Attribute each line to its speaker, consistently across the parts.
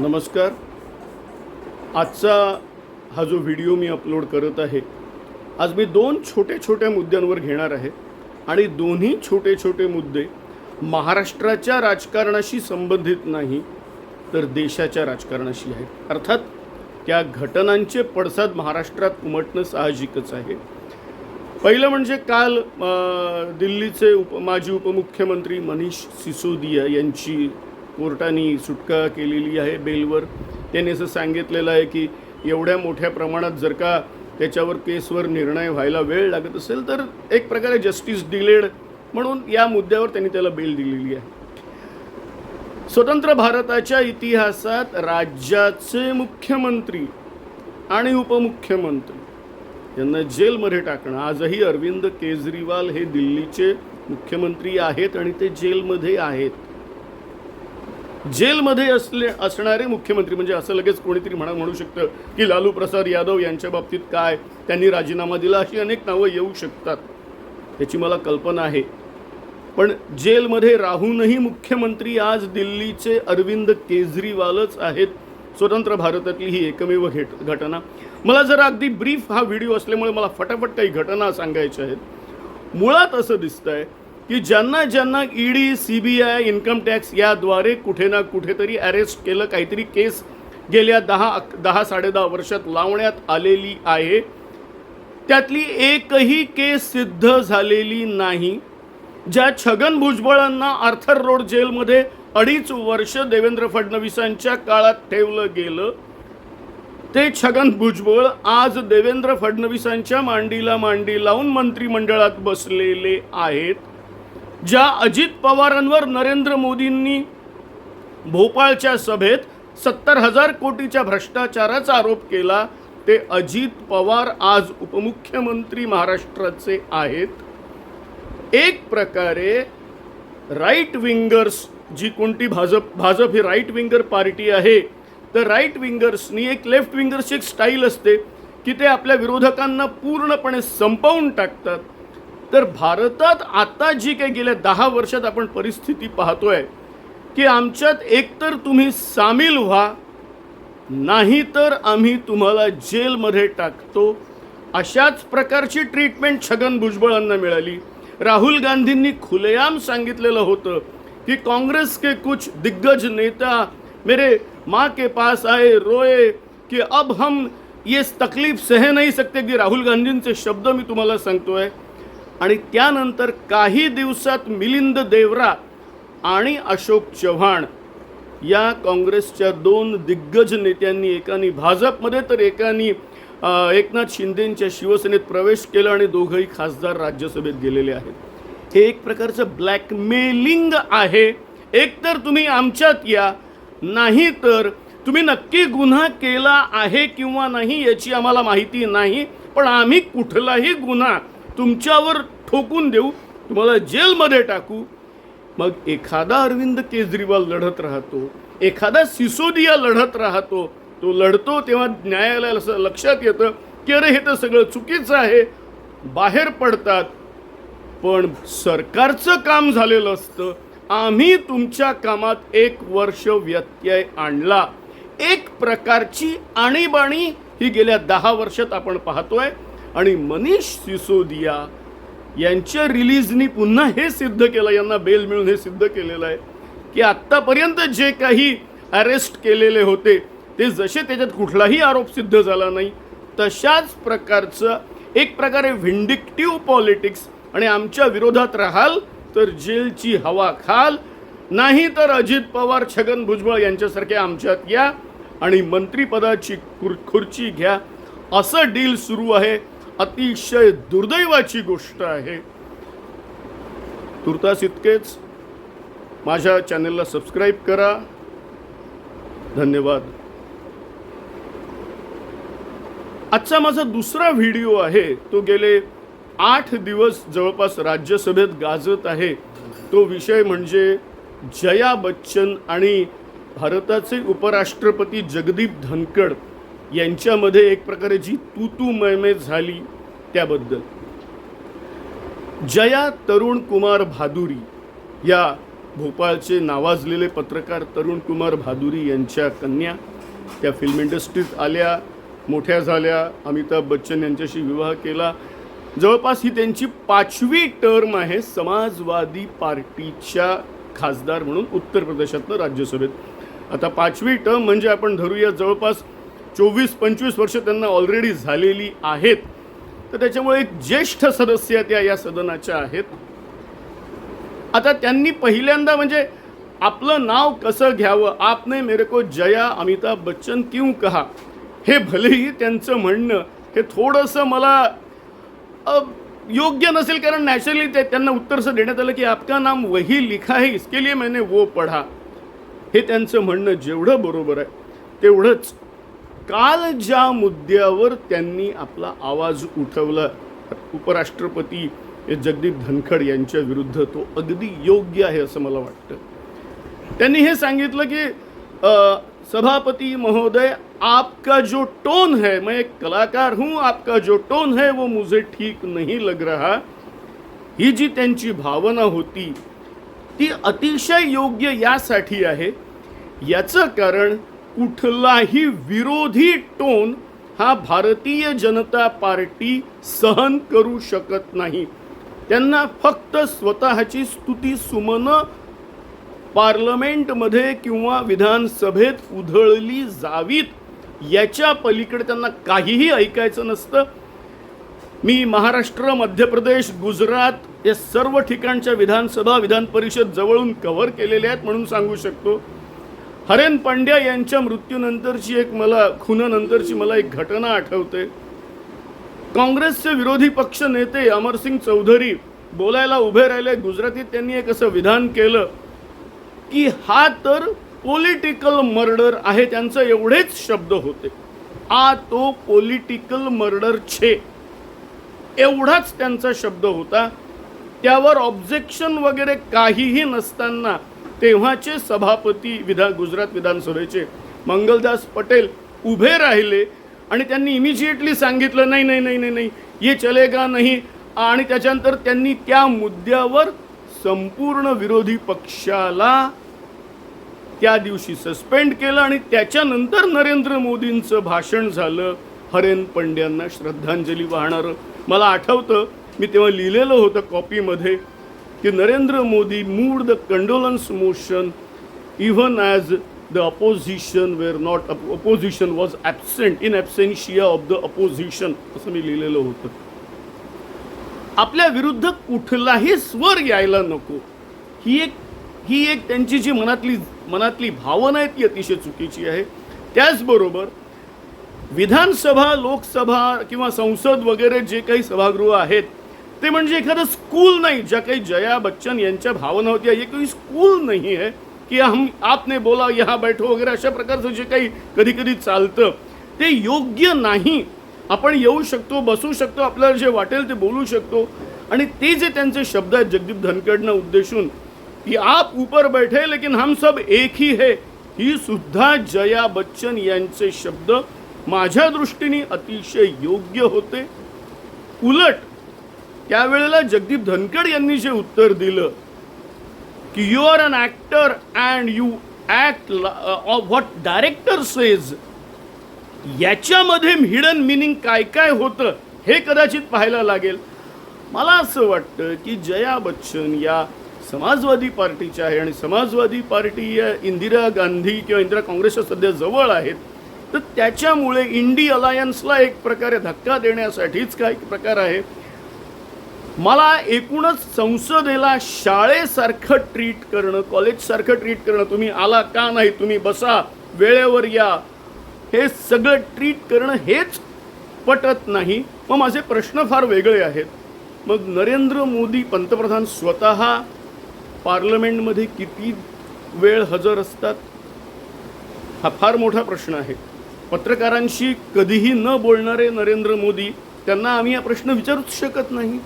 Speaker 1: नमस्कार. आजचा हा जो व्हिडिओ मी अपलोड करत आहे आज मी दोन छोटे छोट्या मुद्द्यांवर घेणार आहे आणि दोन्ही छोटे छोटे मुद्दे महाराष्ट्राच्या राजकारणाशी संबंधित नाही तर देशाच्या राजकारणाशी आहेत. अर्थात त्या घटनांचे पडसाद महाराष्ट्रात उमटणं साहजिकच आहे. पहिलं म्हणजे काल दिल्लीचे उप माजी उपमुख्यमंत्री मनीष सिसोदिया यांची कोर्टाने सुटका केलेली आहे बेलवर. त्यांनी असं सांगितलेलं आहे की एवढ्या मोठ्या प्रमाणात जर का त्याच्यावर केसवर निर्णय व्हायला वेळ लागत असेल तर एक प्रकारे जस्टिस डिलेड म्हणून या मुद्द्यावर त्यांनी त्याला बेल दिलेली आहे. स्वतंत्र भारताच्या इतिहासात राज्याचे मुख्यमंत्री आणि उपमुख्यमंत्री यांना जेलमध्ये टाकणं आजही अरविंद केजरीवाल हे दिल्लीचे मुख्यमंत्री आहेत आणि ते जेलमध्ये आहेत. जेलमध्ये असले असणारे मुख्यमंत्री म्हणजे असं लगेच कोणीतरी म्हणा म्हणू शकतं की लालू प्रसाद यादव यांच्या बाबतीत काय? त्यांनी राजीनामा दिला अशी अनेक नावं येऊ शकतात. त्याची मला कल्पना आहे. पण जेलमध्ये राहूनही मुख्यमंत्री आज दिल्लीचे अरविंद केजरीवालच आहेत. स्वतंत्र भारतातली ही एकमेव घेट घटना. मला जरा अगदी ब्रीफ हा व्हिडिओ असल्यामुळे मला फटाफट काही घटना सांगायच्या आहेत. मुळात असं दिसतंय की ज्यांना ज्यांना ED C B I income tax याद्वारे कुठे ना कुठेतरी अरेस्ट केलं काहीतरी केस गेल्या दहा अक- दहा साडेदहा वर्षात लावण्यात आलेली आहे. त्यातली एकही केस सिद्ध झालेली नाही. ज्या छगन भुजबळांना आर्थर रोड जेलमध्ये अडीच वर्ष देवेंद्र फडणवीसांच्या काळात ठेवलं गेलं ते छगन भुजबळ आज देवेंद्र फडणवीसांच्या मांडीला मांडी लावून मंत्रिमंडळात बसलेले आहेत. ज्या अजित पवारांवर नरेंद्र मोदींनी भोपाळच्या सभेत सत्तर हजार कोटीच्या भ्रष्टाचाराचा आरोप केला ते अजित पवार आज उपमुख्यमंत्री महाराष्ट्राचे आहेत. एक प्रकारे राईट विंगर्स जी कोणती भाजप भाजप ही राईट विंगर पार्टी आहे तर राईट विंगर्सनी एक लेफ्ट विंगर्सची एक स्टाईल असते की ते आपल्या विरोधकांना पूर्णपणे संपवून टाकतात. तर भारतात आता जी काही गेल्या दहा वर्षात आपण परिस्थिती पाहतोय की आमच्यात एकतर तुम्ही सामील व्हा नाही तर आम्ही तुम्हाला जेलमध्ये टाकतो. अशाच प्रकारची ट्रीटमेंट छगन भुजबळांना मिळाली. राहुल गांधींनी खुलेआम सांगितलेलं होतं की काँग्रेस के कुछ दिग्गज नेता मेरे माँ के पास आए रोए कि अब हम ये तकलीफ सह नहीं सकते की राहुल गांधींचे शब्द मी तुम्हाला सांगतोय. आणि त्यानंतर काही दिवसात मिलिंद देवरा आणि अशोक चव्हाण या काँग्रेसच्या दोन दिग्गज नेत्यांनी एकानी भाजपमध्ये तर एकानी एकनाथ शिंदेंच्या शिवसेनेत प्रवेश केला आणि दोघंही खासदार राज्यसभेत गेलेले आहेत. हे एक प्रकारचं ब्लॅकमेलिंग आहे. एकतर तुम्ही आमच्यात या नाही तर तुम्ही नक्की गुन्हा केला आहे किंवा नाही याची आम्हाला माहिती नाही पण आम्ही कुठलाही गुन्हा तुमच्यावर ठोकून देऊ तुम्हाला जेलमध्ये टाकू. मग एखादा अरविंद केजरीवाल लढत राहतो एखादा सिसोदिया लढत राहतो तो लढतो तेव्हा न्यायालयाला असं लक्षात येतं की अरे हे तर सगळं चुकीचं आहे. बाहेर पडतात. पण सरकारचं काम झालेलं असतं. आम्ही तुमच्या कामात एक वर्ष व्यत्यय आणला. एक प्रकारची आणीबाणी ही गेल्या दहा वर्षात आपण पाहतोय. आणि मनीष सिसोदिया यांच्या रिलीजनी पुन्हा हे सिद्ध केलं यांना बेल मिळून हे सिद्ध केलेलं आहे की आत्तापर्यंत जे काही अरेस्ट केलेले होते ते जसे त्याच्यात कुठलाही आरोप सिद्ध झाला नाही तशाच प्रकारचं एक प्रकारे व्हिंडिक्टिव्ह पॉलिटिक्स आणि आमच्या विरोधात राहाल तर जेलची हवा खाल नाही तर अजित पवार छगन भुजबळ यांच्यासारखे आमच्यात या आणि मंत्रिपदाची खुर खुर्ची घ्या असं डील सुरू आहे. अतिशय दुर्दैवाची गोष्ट आहे. तुर्तास इतकेच. माझ्या चॅनलला सबस्क्राईब करा. धन्यवाद. आजचा माझा दुसरा व्हिडिओ आहे. तो गेले आठ दिवस जवळपास राज्यसभेत गाजत आहे. तो विषय म्हणजे जया बच्चन आणि भारताचे उपराष्ट्रपती जगदीप धनकड यांच्यामध्ये एक प्रकारे जी तू तू झाली त्याबद्दल. जया तरुण कुमार भादुरी या भोपाळचे नावाजलेले पत्रकार तरुण कुमार भादुरी यांच्या कन्या त्या फिल्म इंडस्ट्रीत आल्या मोठ्या झाल्या अमिताभ बच्चन यांच्याशी विवाह केला. जवळपास ही त्यांची पाचवी टर्म आहे समाजवादी पार्टीच्या खासदार म्हणून उत्तर प्रदेशातनं राज्यसभेत. आता पाचवी टर्म म्हणजे आपण धरूया जवळपास चोवीस पंचवीस वर्ष त्यांना ऑलरेडी झालेली आहेत. तर त्याच्यामुळे एक ज्येष्ठ सदस्य त्या या सदनाच्या आहेत. आता त्यांनी पहिल्यांदा म्हणजे आपलं नाव कसं घ्यावं आपने मेरे को जया अमिताभ बच्चन क्यों कहा हे भलेही त्यांचं म्हणणं हे थोडंसं मला योग्य नसेल कारण नॅचरली ते त्यांना उत्तर असं देण्यात आलं की आपका नाम वही लिखा है इसके लिए मैंने वो पढ़ा. हे त्यांचं म्हणणं जेवढं बरोबर आहे तेवढंच काल ज्या मुद्द्यावर त्यांनी आपला आवाज उठवला. उपराष्ट्रपती हे जगदीप धनखड यांच्या विरुद्ध तो अगदी योग्य आहे असं मला वाटतं. त्यांनी हे सांगितलं की सभापती सभापति महोदय आपका जो टोन है मैं एक कलाकार हूं आपका जो टोन है वो मुझे ठीक नहीं लग रहा. ही जी त्यांची भावना होती ती अतिशय योग्य यासाठी आहे. याचं कारण कुठलाही विरोधी टोन हा भारतीय जनता पार्टी सहन करू शकत नाही. त्यांना फक्त स्वतःची स्तुती सुमनं पार्लमेंटमध्ये किंवा विधानसभेत उधळली जावीत याच्या पलीकडे त्यांना काहीही ऐकायचं नसतं. मी महाराष्ट्र मध्य प्रदेश गुजरात या सर्व ठिकाणच्या विधानसभा विधान परिषद जवळून कव्हर केलेल्या आहेत म्हणून सांगू शकतो. हरेन पांड्या यांच्या मृत्यूनंतरची एक मला खुनानंतरची मला एक घटना आठवते. काँग्रेसचे विरोधी पक्ष नेते अमरसिंग चौधरी बोलायला उभे राहिले. गुजरातीत त्यांनी एक असं विधान केलं की हा तर पॉलिटिकल मर्डर आहे त्यांचं एवढेच शब्द होते. आ तो पॉलिटिकल मर्डर छे. एवढाच त्यांचा शब्द होता. त्यावर ऑब्जेक्शन वगैरे काहीही नसताना तेव्हाचे सभापती विधा गुजरात विधानसभेचे मंगलदास पटेल उभे राहिले आणि त्यांनी इमिजिएटली सांगितलं नाही नाही नाही नाही नाही ये चलेगा नाही. आणि त्याच्यानंतर त्यांनी त्या मुद्द्यावर संपूर्ण विरोधी पक्षाला त्या दिवशी सस्पेंड केलं आणि त्याच्यानंतर नरेंद्र मोदींचं भाषण झालं हरेन पंड्यांना श्रद्धांजली वाहणारं. मला आठवतं मी तेव्हा लिहिलेलं होतं कॉपीमध्ये की Narendra Modi moved the condolence motion even as the opposition were not opposition was absent in absentia of the opposition असं मी लिहिलेलं होतं. आपल्या विरुद्ध कुठलाही स्वर यायला नको. ही एक ही एक त्यांची जी मनातली मनातली भावना आहे ती अतिशय चुकीची आहे. त्याचबरोबर विधानसभा लोकसभा किंवा संसद वगैरे जे काही सभागृह आहेत ते म्हणजे एखादं स्कूल नाही ज्या काही जया बच्चन यांच्या भावना होत्या हे काही स्कूल नाही आहे की हम आपने बोला यहाँ बैठो वगैरे अशा प्रकारचं जे काही कधी कधी चालतं. ते योग्य नाही. आपण येऊ शकतो बसू शकतो आपल्याला जे वाटेल ते बोलू शकतो. आणि ते जे त्यांचे शब्द आहेत जगदीप धनकडनं उद्देशून की आप ऊपर बैठे लेकिन हम सब एक ही है. ही सुद्धा जया बच्चन यांचे शब्द माझ्या दृष्टीने अतिशय योग्य होते. उलट त्यावेळेला जगदीप धनखड यांनी जे उत्तर दिलं की you are an actor and you act what director says याच्यामध्ये हिडन मिनिंग काय काय होतं हे कदाचित पाहायला लागेल. मला असं वाटतं की जया बच्चन या समाजवादी पार्टीच्या आहे आणि समाजवादी पार्टी या इंदिरा गांधी किंवा इंदिरा काँग्रेसच्या सध्या जवळ आहेत तर त्याच्यामुळे इंडी अलायन्सला एक प्रकारे धक्का देण्यासाठीच काय प्रकार आहे. मला एकूणच संसदेला शाळेसारखं ट्रीट करणं कॉलेजसारखं ट्रीट करणं तुम्ही आला का नाही तुम्ही बसा वेळेवर या हे सगळं ट्रीट करणं हेच पटत नाही. मग माझे प्रश्न फार वेगळे आहेत. मग नरेंद्र मोदी पंतप्रधान स्वतः पार्लमेंटमध्ये किती वेळ हजर असतात? हा फार मोठा प्रश्न आहे. पत्रकारांशी कधीही न बोलणारे नरेंद्र मोदी त्यांना आम्ही हा प्रश्न विचारूच शकत नाही.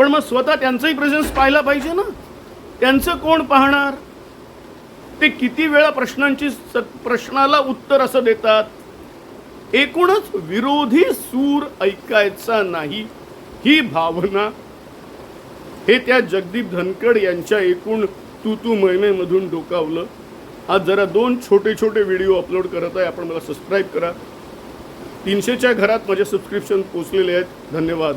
Speaker 1: पण मग स्वतः त्यांचंही प्रेझेन्स पाहायला पाहिजे ना? त्यांचं कोण पाहणार? ते किती वेळा प्रश्नांची स प्रश्नाला उत्तर असं देतात? एकूणच विरोधी सूर ऐकायचा नाही ही भावना. हे त्या जगदीप धनखड यांच्या एकूण तू तू मैमेमधून डोकावलं. आज जरा दोन छोटे छोटे व्हिडिओ अपलोड करत आहे. आपण मला सबस्क्राईब करा. तीनशेच्या घरात माझे सबस्क्रिप्शन पोचलेले आहेत. धन्यवाद.